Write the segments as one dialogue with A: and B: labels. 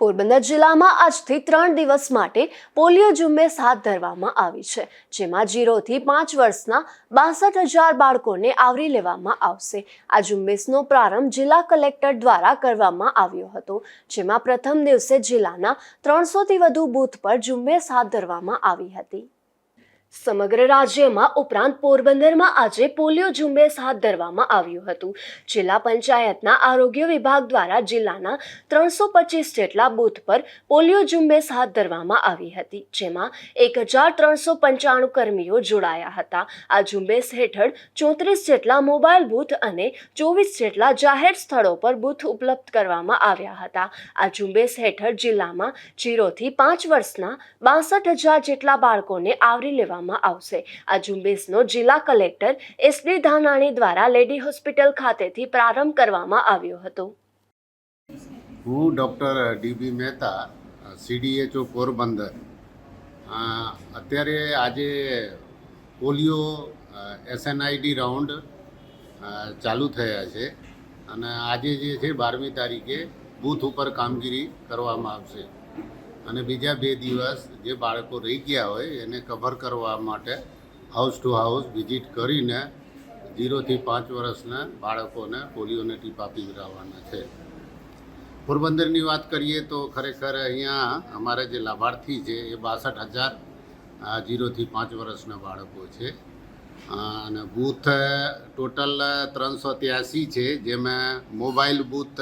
A: પોરબંદર જિલ્લામાં આજથી ત્રણ દિવસ માટે પોલિયો ઝુંબેશ હાથ ધરવામાં આવી છે, જેમાં જીરોથી પાંચ વર્ષના બાસઠ હજાર બાળકોને આવરી લેવામાં આવશે. આ ઝુંબેશનો પ્રારંભ જિલ્લા કલેક્ટર દ્વારા કરવામાં આવ્યો હતો, જેમાં પ્રથમ દિવસે જિલ્લાના ત્રણસોથી વધુ બૂથ પર ઝુંબેશ હાથ ધરવામાં આવી હતી. સમગ્ર રાજ્યમાં ઉપરાંત પોરબંદરમાં આજે પોલિયો ઝુંબેશ હાથ ધરવામાં આવ્યું હતું. જિલ્લા પંચાયતના આરોગ્ય વિભાગ દ્વારા જિલ્લાના ત્રણસો પચીસ જેટલા બૂથ પર પોલિયો ઝુંબેશ હાથ ધરવામાં આવી હતી, જેમાં એક હજાર ત્રણસો પંચાણું કર્મીઓ જોડાયા હતા. આ ઝુંબેશ હેઠળ ચોત્રીસ જેટલા મોબાઈલ બૂથ અને ચોવીસ જેટલા જાહેર સ્થળો પર બૂથ ઉપલબ્ધ કરવામાં આવ્યા હતા. આ ઝુંબેશ હેઠળ જિલ્લામાં જીરોથી પાંચ વર્ષના બાસઠ હજાર જેટલા બાળકોને આવરી લેવામાં આવશે. આ ઝુંબેશનો જિલ્લા કલેક્ટર એસ ડી ધાનાણી દ્વારા લેડી હોસ્પિટલ ખાતેથી પ્રારંભ કરવામાં આવ્યો હતો.
B: હું doctor DB Mehta, CDHO Porbandar. અત્યારે આજે પોલિયો એસએનઆઈડી રાઉન્ડ ચાલુ થયા છે અને આજે જે છે બારમી તારીખે બૂથ ઉપર કામગીરી કરવામાં આવશે. અને બીજા બે દિવસ જે બાળકો રહી ગયા હોય એને કવર કરવા માટે હાઉસ ટુ હાઉસ વિઝિટ કરીને ઝીરોથી પાંચ વર્ષના બાળકોને પોલિયોને ટીપ આપી વિરાવવાના છે. પોરબંદરની વાત કરીએ તો ખરેખર અહીંયા અમારા જે લાભાર્થી છે એ બાસઠ હજાર જીરોથી પાંચ વર્ષના બાળકો છે. અને બૂથ ટોટલ ત્રણસો ત્યાસી છે, જેમાં મોબાઈલ બૂથ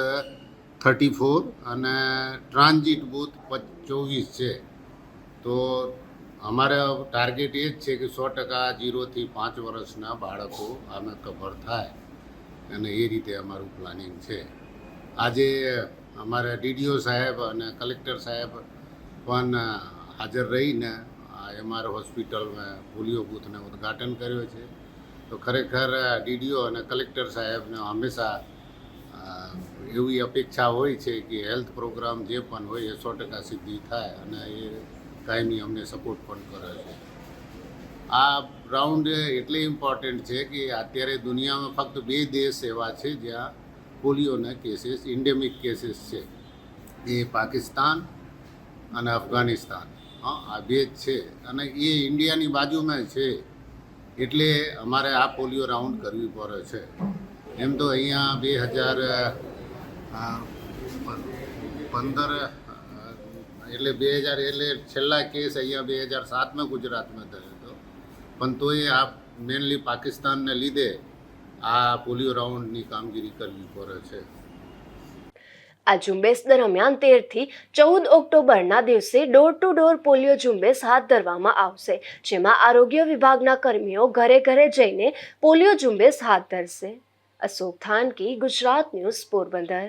B: થર્ટી ફોર અને ટ્રાન્ઝિટ બૂથ ચોવીસ છે. તો અમારે ટાર્ગેટ એ જ છે કે સો ટકા જીરોથી પાંચ વર્ષના બાળકો આમાં કવર થાય અને એ રીતે અમારું પ્લાનિંગ છે. આજે અમારા ડીડીઓ સાહેબ અને કલેક્ટર સાહેબ પણ હાજર રહીને એમઆર હોસ્પિટલમાં પોલિયો બૂથને ઉદ્ઘાટન કર્યો છે. તો ખરેખર ડીડીઓ અને કલેક્ટર સાહેબને હંમેશા એવી અપેક્ષા હોય છે કે હેલ્થ પ્રોગ્રામ જે પણ હોય એ સો ટકા સિદ્ધિ થાય અને એ કાયમી અમને સપોર્ટ પણ કરે છે. આ રાઉન્ડ એટલે ઇમ્પોર્ટન્ટ છે કે અત્યારે દુનિયામાં ફક્ત બે દેશ એવા છે જ્યાં પોલિયોના કેસીસ ઇન્ડેમિક કેસીસ છે. એ પાકિસ્તાન અને અફઘાનિસ્તાન. હા, આ બે જ છે અને એ ઇન્ડિયાની બાજુમાં છે. એટલે અમારે આ પોલિયો રાઉન્ડ કરવી પડે છે. એમ તો અહીંયા બે હજાર પંદર એટલે બે હજાર, એટલે છેલ્લા કેસ અહીંયા બે હજાર સાતમાં ગુજરાતમાં થયો હતો. પણ તોય આ મેનલી પાકિસ્તાનને લીધે આ પોલિયો રાઉન્ડની કામગીરી કરવી પડે છે.
A: આ ઝુંબેશ દરમિયાન તેરથી ચૌદ ઓક્ટોબરના દિવસે ડોર ટુ ડોર પોલિયો ઝુંબેશ હાથ ધરવામાં આવશે, જેમાં આરોગ્ય વિભાગના કર્મીઓ ઘરે ઘરે જઈને પોલિયો ઝુંબેશ હાથ ધરશે. અશોક થાનકી, ગુજરાત ન્યૂઝ પોરબંદર.